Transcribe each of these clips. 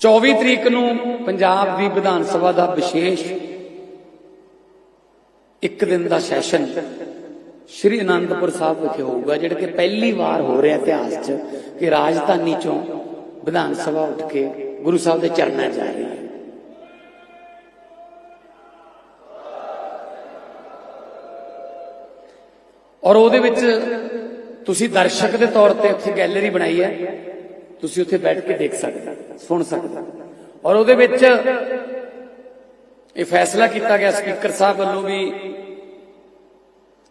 24 ਤਰੀਕ ਨੂੰ ਪੰਜਾਬ ਦੀ ਵਿਧਾਨ ਸਭਾ ਦਾ ਵਿਸ਼ੇਸ਼ ਇੱਕ ਦਿਨ ਦਾ ਸੈਸ਼ਨ ਸ਼੍ਰੀ ਅਨੰਦਪੁਰ ਸਾਹਿਬ ਵਿਖੇ ਹੋਊਗਾ, ਜਿਹੜਾ ਕਿ ਪਹਿਲੀ ਵਾਰ ਹੋ ਰਿਹਾ ਇਤਿਹਾਸ 'ਚ ਕਿ ਰਾਜਧਾਨੀ ਚੋਂ ਵਿਧਾਨ ਸਭਾ ਉੱਠ ਕੇ ਗੁਰੂ ਸਾਹਿਬ ਦੇ ਚਰਨਾਂ 'ਚ ਜਾ ਰਹੀ ਹੈ। ਔਰ ਉਹਦੇ ਵਿੱਚ ਤੁਸੀਂ ਦਰਸ਼ਕ ਦੇ ਤੌਰ ਤੇ ਉੱਥੇ ਗੈਲਰੀ ਬਣਾਈ ਹੈ। ਤੁਸੀਂ ਉੱਥੇ ਬੈਠ ਕੇ ਦੇਖ ਸਕਦੇ, ਸੁਣ ਸਕਦੇ। ਔਰ ਉਹਦੇ ਵਿੱਚ ਇਹ ਫੈਸਲਾ ਕੀਤਾ ਗਿਆ ਸਪੀਕਰ ਸਾਹਿਬ ਵੱਲੋਂ ਵੀ,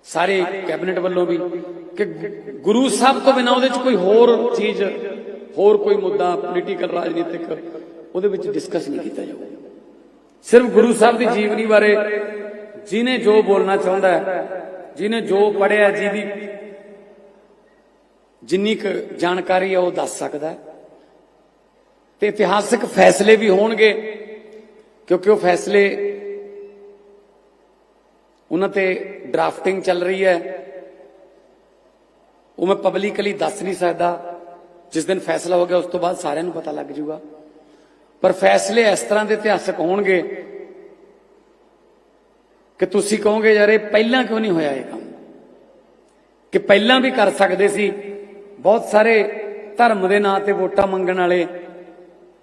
ਸਾਰੇ ਕੈਬਨਿਟ ਵੱਲੋਂ ਵੀ, ਕਿ ਗੁਰੂ ਸਾਹਿਬ ਤੋਂ ਬਿਨਾਂ ਉਹਦੇ 'ਚ ਕੋਈ ਹੋਰ ਚੀਜ਼, ਹੋਰ ਕੋਈ ਮੁੱਦਾ ਪੋਲੀਟੀਕਲ ਰਾਜਨੀਤਿਕ, ਉਹਦੇ ਵਿੱਚ ਡਿਸਕਸ ਨਹੀਂ ਕੀਤਾ ਜਾਊਗਾ ਸਿਰਫ ਗੁਰੂ ਸਾਹਿਬ ਦੀ ਜੀਵਨੀ ਬਾਰੇ ਜਿਨੇ ਜੋ ਬੋਲਣਾ ਚਾਹੁੰਦਾ ਹੈ ਜਿਨੇ ਜੋ ਪੜਿਆ ਜਿਹਦੀ ਜਿੰਨੀ ਕੁ ਜਾਣਕਾਰੀ ਹੈ ਉਹ ਦੱਸ ਸਕਦਾ ਹੈ। ਤੇ ਇਤਿਹਾਸਕ ਫੈਸਲੇ ਵੀ ਹੋਣਗੇ, ਕਿਉਂਕਿ ਉਹ ਫੈਸਲੇ ਉਹਨਾਂ ਤੇ ਡਰਾਫਟਿੰਗ ਚੱਲ ਰਹੀ ਹੈ। ਉਹ ਮੈਂ ਪਬਲਿਕਲੀ ਦੱਸ ਨਹੀਂ ਸਕਦਾ। ਜਿਸ ਦਿਨ ਫੈਸਲਾ ਹੋ ਗਿਆ, ਉਸ ਤੋਂ ਬਾਅਦ ਸਾਰਿਆਂ ਨੂੰ ਪਤਾ ਲੱਗ ਜਾਊਗਾ। ਪਰ ਫੈਸਲੇ ਇਸ ਤਰ੍ਹਾਂ ਦੇ ਇਤਿਹਾਸਕ ਹੋਣਗੇ ਕਿ ਤੁਸੀਂ ਕਹੋਗੇ, ਯਾਰ ਇਹ ਪਹਿਲਾਂ ਕਿਉਂ ਨਹੀਂ ਹੋਇਆ ਇਹ ਕੰਮ? ਕਿ ਪਹਿਲਾਂ ਵੀ ਕਰ ਸਕਦੇ ਸੀ ਬਹੁਤ ਸਾਰੇ ਧਰਮ ਦੇ ਨਾਂ ਤੇ ਵੋਟਾਂ ਮੰਗਣ ਵਾਲੇ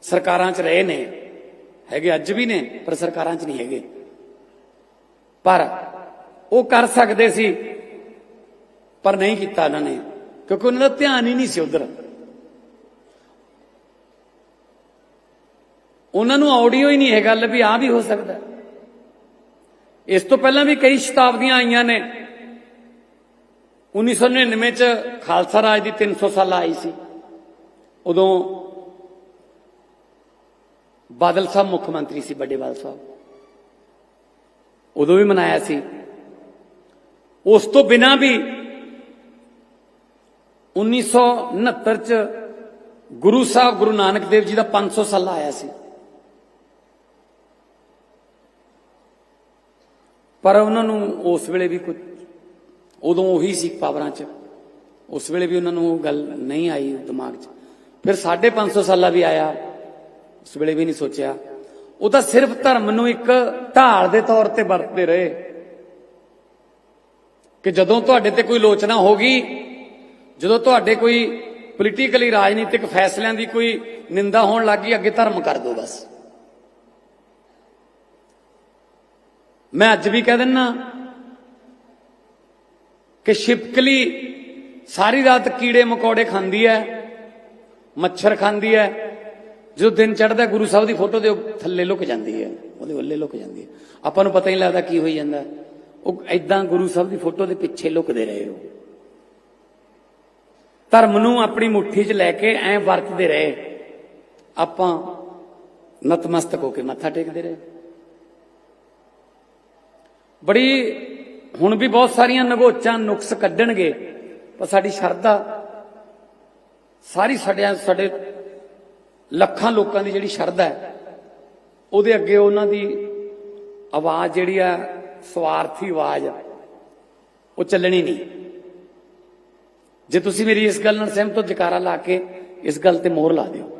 ਸਰਕਾਰਾਂ 'ਚ ਰਹੇ ਨੇ। ਹੈਗੇ ਅੱਜ ਵੀ ਨੇ, ਪਰ ਸਰਕਾਰਾਂ 'ਚ ਨਹੀਂ ਹੈਗੇ। ਪਰ ਉਹ ਕਰ ਸਕਦੇ ਸੀ, ਪਰ ਨਹੀਂ ਕੀਤਾ ਉਹਨਾਂ ਨੇ, ਕਿਉਂਕਿ ਉਹਨਾਂ ਦਾ ਧਿਆਨ ਹੀ ਨਹੀਂ ਸੀ ਉਧਰ। ਉਹਨਾਂ ਨੂੰ ਆਡੀਓ ਹੀ ਨਹੀਂ ਹੈ ਗੱਲ ਵੀ ਆ ਵੀ ਹੋ ਸਕਦਾ। ਇਸ ਤੋਂ ਪਹਿਲਾਂ ਵੀ ਕਈ ਸ਼ਤਾਬਦੀਆਂ ਆਈਆਂ ਨੇ 1999 ਚ ਖਾਲਸਾ ਰਾਜ ਦੀ 300 ਸਾਲ ਆਈ ਸੀ। ਉਦੋਂ ਬਾਦਲ ਸਾਹਿਬ ਮੁੱਖ ਮੰਤਰੀ ਸੀ ਵੱਡੇਵਾਲ ਸਾਹਿਬ। ਉਦੋਂ ਵੀ ਮਨਾਇਆ ਸੀ। ਉਸ ਤੋਂ ਬਿਨਾ ਵੀ 1969 ਚ ਗੁਰੂ ਸਾਹਿਬ ਗੁਰੂ ਨਾਨਕ ਦੇਵ ਜੀ ਦਾ 500 ਸਾਲਾ ਆਇਆ ਸੀ। ਪਰ ਉਹਨਾਂ ਨੂੰ ਉਸ ਵੇਲੇ ਵੀ ਕੁਝ ਉਦੋਂ ਉਹੀ ਸੀ ਪਾਵਰਾਂ 'ਚ। ਉਸ ਵੇਲੇ ਵੀ ਉਹਨਾਂ ਨੂੰ ਉਹ ਗੱਲ ਨਹੀਂ ਆਈ ਦਿਮਾਗ 'ਚ। ਫਿਰ 550 ਸਾਲਾਂ ਵੀ ਆਇਆ। ਉਸ ਵੇਲੇ ਵੀ ਨਹੀਂ ਸੋਚਿਆ। ਉਹ ਤਾਂ ਸਿਰਫ ਧਰਮ ਨੂੰ ਇੱਕ ਢਾਲ ਦੇ ਤੌਰ ਤੇ ਵਰਤਦੇ ਰਹੇ। ਕਿ ਜਦੋਂ ਤੁਹਾਡੇ ਤੇ ਕੋਈ ਲੋਚਨਾ ਹੋਗੀ ਜਦੋਂ ਤੁਹਾਡੇ ਕੋਈ ਪੋਲੀਟੀਕਲੀ ਰਾਜਨੀਤਿਕ ਫੈਸਲਿਆਂ ਦੀ ਕੋਈ ਨਿੰਦਾ ਹੋਣ ਲੱਗੀ ਅੱਗੇ ਧਰਮ ਕਰ ਦਿਓ ਬਸ। ਮੈਂ ਅੱਜ ਵੀ ਕਹਿ ਦਿੰਨਾ ਕਿ ਛਿਪਕਲੀ ਸਾਰੀ ਰਾਤ ਕੀੜੇ ਮਕੌੜੇ ਖਾਂਦੀ ਹੈ, ਮੱਛਰ ਖਾਂਦੀ ਹੈ, ਜਦੋਂ ਦਿਨ ਚੜ੍ਹਦਾ ਗੁਰੂ ਸਾਹਿਬ ਦੀ ਫੋਟੋ ਦੇ ਥੱਲੇ ਲੁਕ ਜਾਂਦੀ ਹੈ, ਉਹਦੇ ਵੱਲੇ ਲੁਕ ਜਾਂਦੀ ਹੈ। ਆਪਾਂ ਨੂੰ ਪਤਾ ਹੀ ਨਹੀਂ ਲੱਗਦਾ ਕੀ ਹੋਈ ਜਾਂਦਾ। ਉਹ ਐਦਾਂ ਗੁਰੂ ਸਾਹਿਬ ਦੀ ਫੋਟੋ ਦੇ ਪਿੱਛੇ ਲੁਕਦੇ ਰਹੇ ਉਹ। ਧਰਮ ਨੂੰ ਆਪਣੀ ਮੁੱਠੀ 'ਚ ਲੈ ਕੇ ਐਂ ਵਰਤਦੇ ਰਹੇ। ਆਪਾਂ ਨਤਮਸਤਕ ਹੋ ਕੇ ਮੱਥਾ ਟੇਕਦੇ ਰਹੇ। ਬੜੀ ਹੁਣ ਵੀ ਬਹੁਤ ਸਾਰੀਆਂ ਨਗੋਚਾਂ ਨੁਕਸ ਕੱਢਣਗੇ, ਪਰ ਸਾਡੀ ਸ਼ਰਧਾ, ਸਾਰੀ ਸਾਡਿਆਂ ਸਾਡੇ ਲੱਖਾਂ ਲੋਕਾਂ ਦੀ ਜਿਹੜੀ ਸ਼ਰਧਾ ਹੈ, ਉਹਦੇ ਅੱਗੇ ਉਹਨਾਂ ਦੀ ਆਵਾਜ਼ ਜਿਹੜੀ ਆ, ਸਵਾਰਥੀ ਆਵਾਜ਼ ਉਹ ਚੱਲਣੀ ਨਹੀਂ। ਜੇ ਤੁਸੀਂ ਮੇਰੀ ਇਸ ਗੱਲ ਨਾਲ ਸਹਿਮਤ ਹੋ, ਜਕਾਰਾ ਲਾ ਕੇ ਇਸ ਗੱਲ ਤੇ ਮੋਹਰ ਲਾ ਦਿਓ।